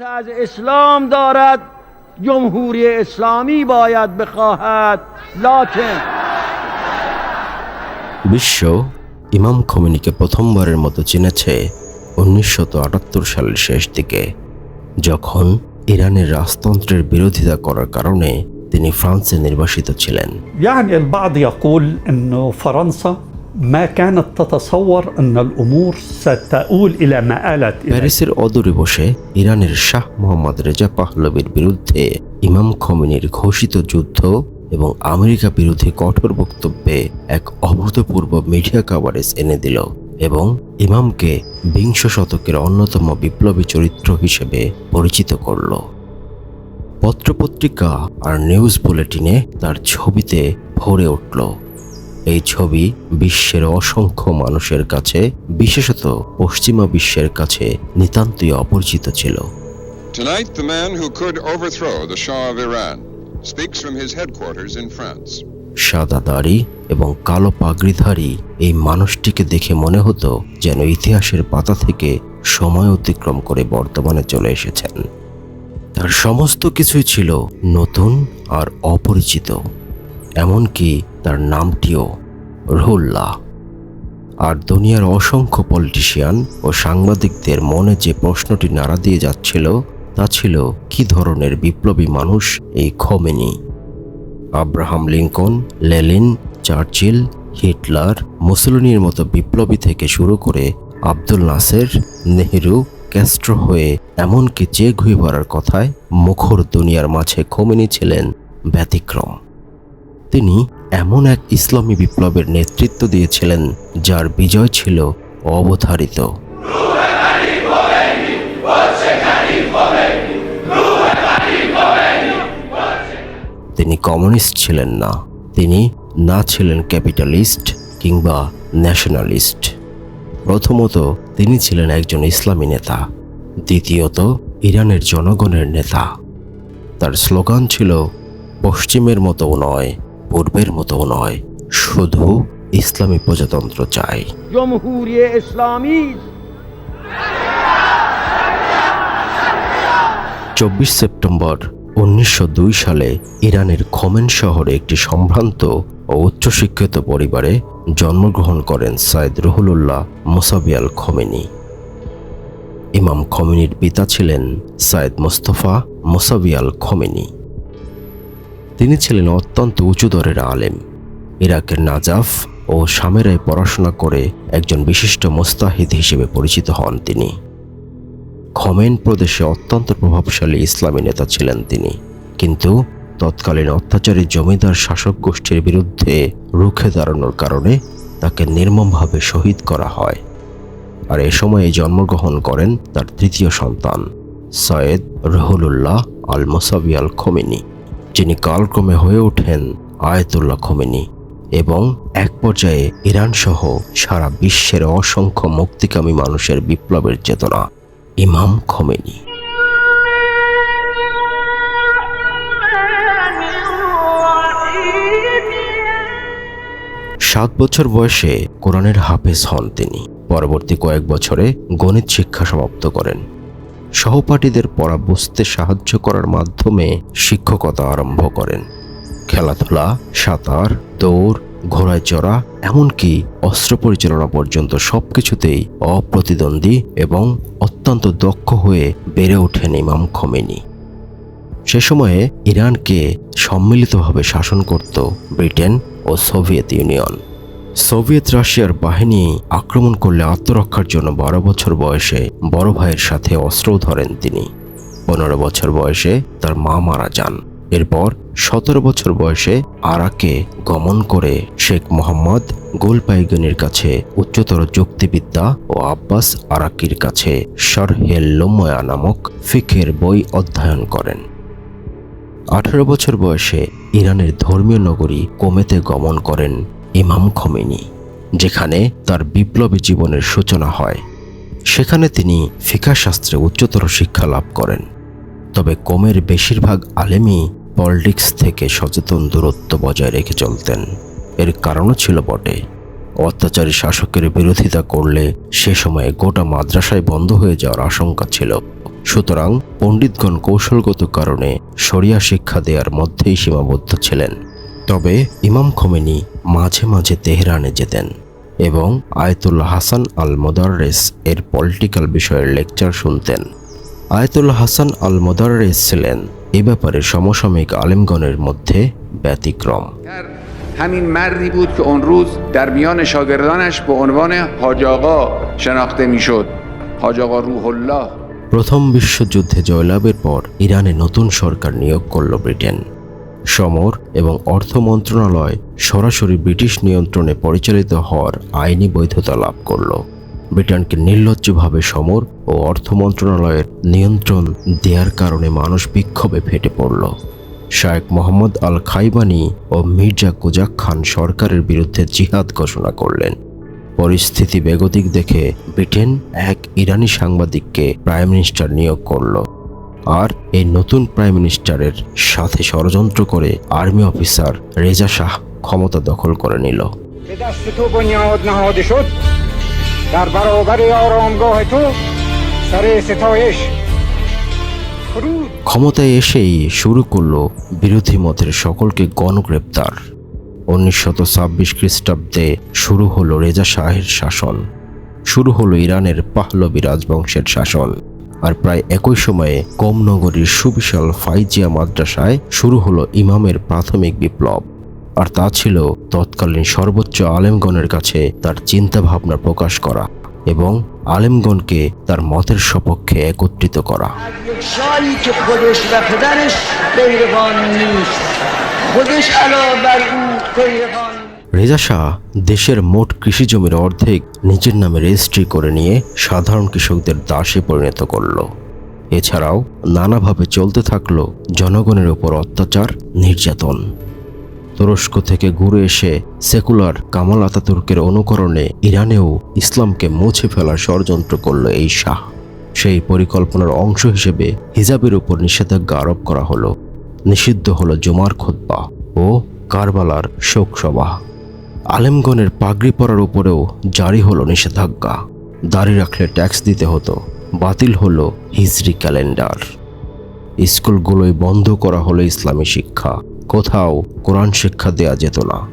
از اسلام دارد جمهوری اسلامی باید بخواهد لکن বিশ্ব ইমাম খমিনিকে প্রথমবারের মতো চিনেছে উনিশশো আটাত্তর সালের শেষ দিকে যখন ইরানের রাজতন্ত্রের বিরোধিতা করার কারণে তিনি ফ্রান্সে নির্বাসিত ছিলেন يعني البعض يقول انه فرنسا প্যারিসের অদূরে বসে ইরানের শাহ মোহাম্মদ রেজা পাহলবির বিরুদ্ধে ইমাম খমিনীর ঘোষিত যুদ্ধ এবং আমেরিকা বিরোধী কঠোর বক্তব্যে এক অভূতপূর্ব মিডিয়া কভারেজ এনে দিল এবং ইমামকে বিংশ শতকের অন্যতম বিপ্লবী চরিত্র হিসেবে পরিচিত করল। পত্রপত্রিকা আর নিউজ বুলেটিনে তার ছবিতে ভরে উঠল। এই ছবি বিশ্বের অসংখ্য মানুষের কাছে বিশেষত পশ্চিমা বিশ্বের কাছে নিতান্তই অপরিচিত ছিল। Tonight, the man who could overthrow the Shah of Iran speaks from his headquarters in France. সাদা দাড়ি এবং কালো পাগড়িধারী এই মানুষটিকে দেখে মনে হতো যেন ইতিহাসের পাতা থেকে সময় অতিক্রম করে বর্তমানে চলে এসেছেন। তার সমস্ত কিছুই ছিল নতুন আর অপরিচিত। এমনকি তার নামটিও রহুল্লাহ। আর দুনিয়ার অসংখ্য পলিটিশিয়ান ও সাংবাদিকদের মনে যে প্রশ্নটি নাড়া দিয়ে যাচ্ছিল, তা ছিল, কি ধরনের বিপ্লবী মানুষ এই Khomeini? Abraham Lincoln, Lenin, Churchill, Hitler, মুসলিনীর মতো বিপ্লবী থেকে শুরু করে আব্দুল নাসের, নেহেরু, ক্যাস্ট্রো হয়ে এমনকি যে ঘুইভারার কথায় মুখর দুনিয়ার মাঝে খমেনি ছিলেন ব্যতিক্রম। তিনি এমন এক ইসলামী বিপ্লবের নেতৃত্ব দিয়েছিলেন, যার বিজয় ছিল অবধারিত। তিনি কমিউনিস্ট ছিলেন না, তিনি না ছিলেন ক্যাপিটালিস্ট কিংবা ন্যাশনালিস্ট। প্রথমত, তিনি ছিলেন একজন ইসলামী নেতা, দ্বিতীয়ত, ইরানের জনগণের নেতা। তার স্লোগান ছিল, পশ্চিমের মতো নয় পূর্বের মতো নয় শুধু ইসলামী প্রজাতন্ত্র চাই। ইসলামী। চব্বিশ সেপ্টেম্বর উনিশশো দুই সালে ইরানের খোমেন শহরে একটি সম্ভ্রান্ত ও উচ্চশিক্ষিত পরিবারে জন্মগ্রহণ করেন সাইদ রহুলুল্লাহ মোসাবিয়াল খমেনি। ইমাম খমেনির পিতা ছিলেন সাইদ মোস্তফা মোসাবিয়াল খমেনি। তিনি ছিলেন অত্যন্ত উঁচু দরের আলেম। ইরাকের নাজাফ ও সামেরায় পড়াশোনা করে একজন বিশিষ্ট মোস্তাহিদ হিসেবে পরিচিত হন তিনি। খমেন প্রদেশে অত্যন্ত প্রভাবশালী ইসলামী নেতা ছিলেন তিনি। কিন্তু তৎকালীন অত্যাচারী জমিদার শাসক গোষ্ঠীর বিরুদ্ধে রুখে দাঁড়ানোর কারণে তাকে নির্মমভাবে শহীদ করা হয়। আর এ সময়ে জন্মগ্রহণ করেন তার তৃতীয় সন্তান, সৈয়দ রহুলুল্লাহ আল মোসাবি আল খোমেনি যিনি কালক্রমে হয়ে ওঠেন আয়াতুল্লাহ খোমেনি এবং এক পর্যায়ে ইরান সহ সারা বিশ্বের অসংখ্য মুক্তিকামী মানুষের বিপ্লবের চেতনা ইমাম খোমেনি। সাত বছর বয়সে কোরআনের হাফেজ হন তিনি। পরবর্তী কয়েক বছরে গণিত শিক্ষা সমাপ্ত করেন। সহপাঠীদের পড়া বুঝতে সাহায্য করার মাধ্যমে শিক্ষকতা আরম্ভ করেন। খেলাধুলা, সাঁতার, দৌড় ঘোড়ায় চড়া এমনকি অস্ত্র পরিচালনা পর্যন্ত সব কিছুতেই অপ্রতিদ্বন্দ্বী এবং অত্যন্ত দক্ষ হয়ে বেড়ে ওঠেন ইমাম খমেনি। সে সময়ে ইরানকে সম্মিলিতভাবে শাসন করত ব্রিটেন ও সোভিয়েত ইউনিয়ন। সোভিয়েত রাশিয়ার বাহিনী আক্রমণ করলে আত্মরক্ষার জন্য বারো বছর বয়সে বড় ভাইয়ের সাথে অস্ত্রও ধরেন তিনি। পনেরো বছর বয়সে তার মা মারা যান। এরপর সতেরো বছর বয়সে আরাকে গমন করে শেখ মোহাম্মদ গোলপাইগনির কাছে উচ্চতর যুক্তিবিদ্যা ও আব্বাস আরাকির কাছে শারহেল লোময়া নামক ফিখের বই অধ্যয়ন করেন। আঠারো বছর বয়সে ইরানের ধর্মীয় নগরী কোমেতে গমন করেন ইমাম খমেনি, যেখানে তার বিপ্লবী জীবনের সূচনা হয়। সেখানে তিনি ফিকা শাস্ত্রে উচ্চতর শিক্ষা লাভ করেন। তবে কোমের বেশিরভাগ আলেমই পলিটিক্স থেকে সচেতন দূরত্ব বজায় রেখে চলতেন। এর কারণও ছিল বটে। অত্যাচারী শাসকের বিরোধিতা করলে সে সময়ে গোটা মাদ্রাসায় বন্ধ হয়ে যাওয়ার আশঙ্কা ছিল। সুতরাং পণ্ডিতগণ কৌশলগত কারণে শরিয়া শিক্ষা দেওয়ার মধ্যেই সীমাবদ্ধ ছিলেন। তবে ইমাম খোমেনি মাঝে মাঝে তেহরানে যেতেন এবং আয়তুল্লাহ হাসান আল মোদাররেস এর পলিটিক্যাল বিষয়ের লেকচার শুনতেন আয়তুল্লাহ হাসান আল মোদাররেস ছিলেন এ ব্যাপারে সমসাময়িক আলেমগণের মধ্যে ব্যতিক্রম همین مردی بود که اون روز در میان شاگردانش به عنوان حاج آقا شناخته میشد حاج آقا روح الله প্রথম বিশ্বযুদ্ধে জয়লাভের পর ইরানে নতুন সরকার নিয়োগ করল ব্রিটেন সমর এবং অর্থ মন্ত্রণালয় সরাসরি ব্রিটিশ নিয়ন্ত্রণে পরিচালিত হওয়ার আইনি বৈধতা লাভ করল। ব্রিটেনকে নির্লজ্জভাবে সমর ও অর্থ মন্ত্রণালয়ের নিয়ন্ত্রণ দেওয়ার কারণে মানুষ বিক্ষোভে ফেটে পড়ল। শায়েক মোহাম্মদ আল খাইবানি ও মির্জা কুজাক খান সরকারের বিরুদ্ধে জিহাদ ঘোষণা করলেন। পরিস্থিতি বেগতিক দেখে ব্রিটেন এক ইরানি সাংবাদিককে প্রাইম মিনিস্টার নিয়োগ করল। আর এই নতুন প্রাইম মিনিস্টারের সাথে ষড়যন্ত্র করে আর্মি অফিসার রেজা শাহ ক্ষমতা দখল করে নিল به دست تو بنیاد نهاده شد در برابر آرامگاه تو سر ستایش فرود ক্ষমতায় এসেই শুরু করলো বিরোধী মতের সকলকে গণগ্রেপ্তার উনিশশত ছাব্বিশ খ্রিস্টাব্দে শুরু হলো রেজা শাহের শাসন শুরু হলো ইরানের পাহলবি রাজবংশের শাসন আর প্রায় একই সময়ে কমনগরীর সুবিশাল ফাইজিয়া মাদ্রাসায় শুরু হলো ইমামের প্রাথমিক বিপ্লব আর তা ছিল তৎকালীন সর্বোচ্চ আলেমগণের কাছে তার চিন্তা ভাবনা প্রকাশ করা এবং আলেমগণকে তার মতের সপক্ষে একত্রিত করা یک شاهی که خودش و پدرش غیرقان نیست خودش علاوه بر او غیرقان রেজা শাহ দেশের মোট কৃষি জমির অর্ধেক নিজের নামে রেজিস্ট্রি করে নিয়ে সাধারণ কৃষকদের দাসে পরিণত করল। এছাড়াও নানাভাবে চলতে থাকল জনগণের উপর অত্যাচার, নির্যাতন। তুরস্ক থেকে ঘুরে এসে সেকুলার কামাল আতাতুর্কের অনুকরণে ইরানেও ইসলামকে মুছে ফেলার ষড়যন্ত্র করল এই শাহ। সেই পরিকল্পনার অংশ হিসেবে হিজাবের উপর নিষেধাজ্ঞা আরোপ করা হলো। নিষিদ্ধ হলো জুমার খোদ্া ও কারবালার শোকসভা আলেমগণের পাগড়ি পরার উপরেও জারি হলো নিষেধাজ্ঞা। দাড়ি রাখলে ট্যাক্স দিতে হতো, বাতিল হলো হিজরি ক্যালেন্ডার। স্কুলগুলোই বন্ধ করা হলো ইসলামী শিক্ষা, কোথাও কোরআন শিক্ষা দেয়া যেত না।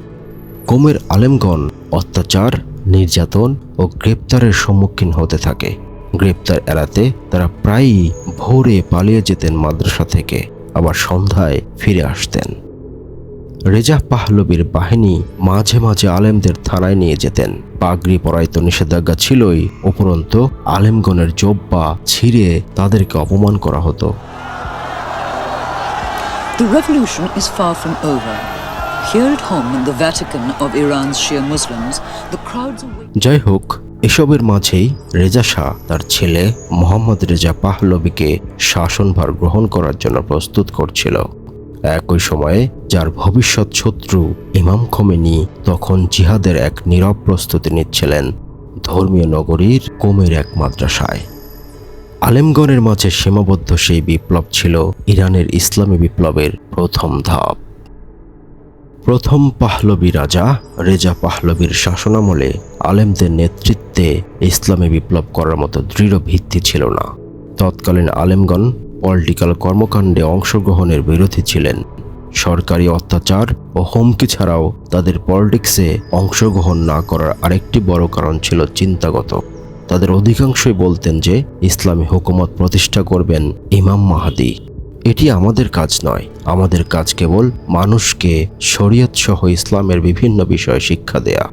কোমের আলেমগণ অত্যাচার, নির্যাতন ও গ্রেপ্তারের সম্মুখীন হতে থাকে। গ্রেপ্তার এড়াতে তারা প্রায়ই ভোরে পালিয়ে যেতেন মাদ্রাসা থেকে, আবার সন্ধ্যায় ফিরে আসতেন। রেজা পাহলবির বাহিনী মাঝে মাঝে আলেমদের থানায় নিয়ে যেতেন পাগড়ি পরায় তো নিষেধাজ্ঞা ছিলই উপরন্ত আলেমগণের জব্বা ছিঁড়ে তাদেরকে অপমান করা হতো The revolution is far from over. Here at home in the Vatican of Iran's Shia Muslims, the crowds. যাই হোক এসবের মাঝেই রেজা শাহ তার ছেলে মোহাম্মদ রেজা পাহলবিকে শাসনভার গ্রহণ করার জন্য প্রস্তুত করছিল একই সময়ে যার ভবিষ্যৎ শত্রু ইমাম খোমেনি তখন জিহাদের এক নীরব প্রস্তুতি নিচ্ছিলেন ধর্মীয় নগরীর কোমের এক মাদ্রাসায়। আলেমগণের মাঝে সীমাবদ্ধ সেই বিপ্লব ছিল ইরানের ইসলামী বিপ্লবের প্রথম ধাপ। প্রথম পাহলবি রাজা রেজা পাহলবির শাসনামলে আলেমদের নেতৃত্বে ইসলামী বিপ্লব করার মতো দৃঢ় ভিত্তি ছিল না। তৎকালীন আলেমগণ পলিটিক্যাল কর্মকাণ্ডে অংশগ্রহণের বিরোধী ছিলেন। সরকারি অত্যাচার ও হুমকি ছাড়াও তাদের পলিটিক্সে অংশগ্রহণ না করার আরেকটি বড় কারণ ছিল চিন্তাগত। তাদের অধিকাংশই বলতেন যে ইসলামী হুকুমত প্রতিষ্ঠা করবেন ইমাম মাহাদি। এটি আমাদের কাজ নয়। আমাদের কাজ কেবল মানুষকে শরীয়ত সহ ইসলামের বিভিন্ন বিষয়ে শিক্ষা দেয়া।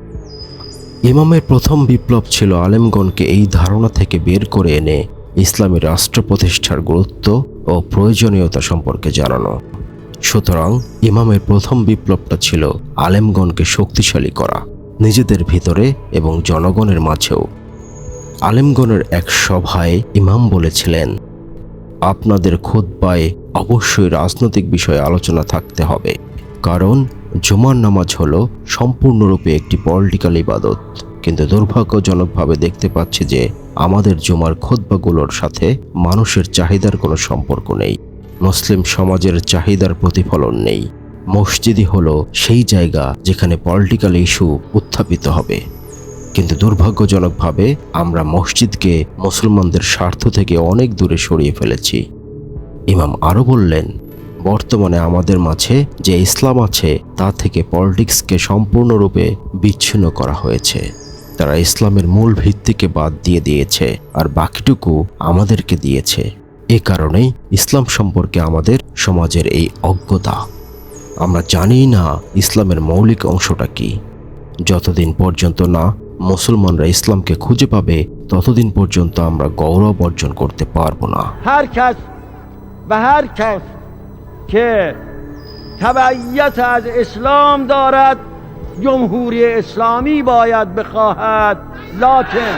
ইমামের প্রথম বিপ্লব ছিল আলেমগণকে এই ধারণা থেকে বের করে এনে ইসলামী রাষ্ট্র প্রতিষ্ঠার গুরুত্ব ও প্রয়োজনীয়তা সম্পর্কে জানানো। সুতরাং ইমামের প্রথম বিপ্লবটা ছিল আলেমগণকে শক্তিশালী করা, নিজেদের ভিতরে এবং জনগণের মাঝেও। আলেমগণের এক সভায় ইমাম বলেছিলেন, আপনাদের খোদবায় অবশ্যই রাজনৈতিক বিষয়ে আলোচনা থাকতে হবে, কারণ জুমার নামাজ হল সম্পূর্ণরূপে একটি পলিটিক্যাল ইবাদত। কিন্তু দুর্ভাগ্যজনকভাবে দেখতে পাচ্ছি যে আমাদের জুমার খোদবাগুলোর সাথে মানুষের চাহিদার কোনো সম্পর্ক নেই। মুসলিম সমাজের চাহিদার প্রতিফলন নেই। মসজিদই হলো সেই জায়গা যেখানে পলিটিক্যাল ইস্যু উত্থাপিত হবে। কিন্তু দুর্ভাগ্যজনকভাবে আমরা মসজিদকে মুসলমানদের স্বার্থ থেকে অনেক দূরে সরিয়ে ফেলেছি। ইমাম আরও বললেন, বর্তমানে আমাদের মাঝে যে ইসলাম আছে, তা থেকে পলিটিক্সকে সম্পূর্ণরূপে বিচ্ছিন্ন করা হয়েছে। তারা ইসলামের মূল ভিত্তিকে বাদ দিয়ে দিয়েছে আর বাকিটুকু আমাদেরকে দিয়েছে। এ কারণেই ইসলাম সম্পর্কে আমাদের সমাজের এই অজ্ঞতা আমরা জানি না ইসলামের মৌলিক অংশটা কি যতদিন পর্যন্ত না মুসলমানরা ইসলামকে খুঁজে পাবে ততদিন পর্যন্ত আমরা গৌরব অর্জন করতে পারবো না هر کس و هر کس که تبعیت از اسلام دارد جمهوری اسلامی باید بخواهد لکن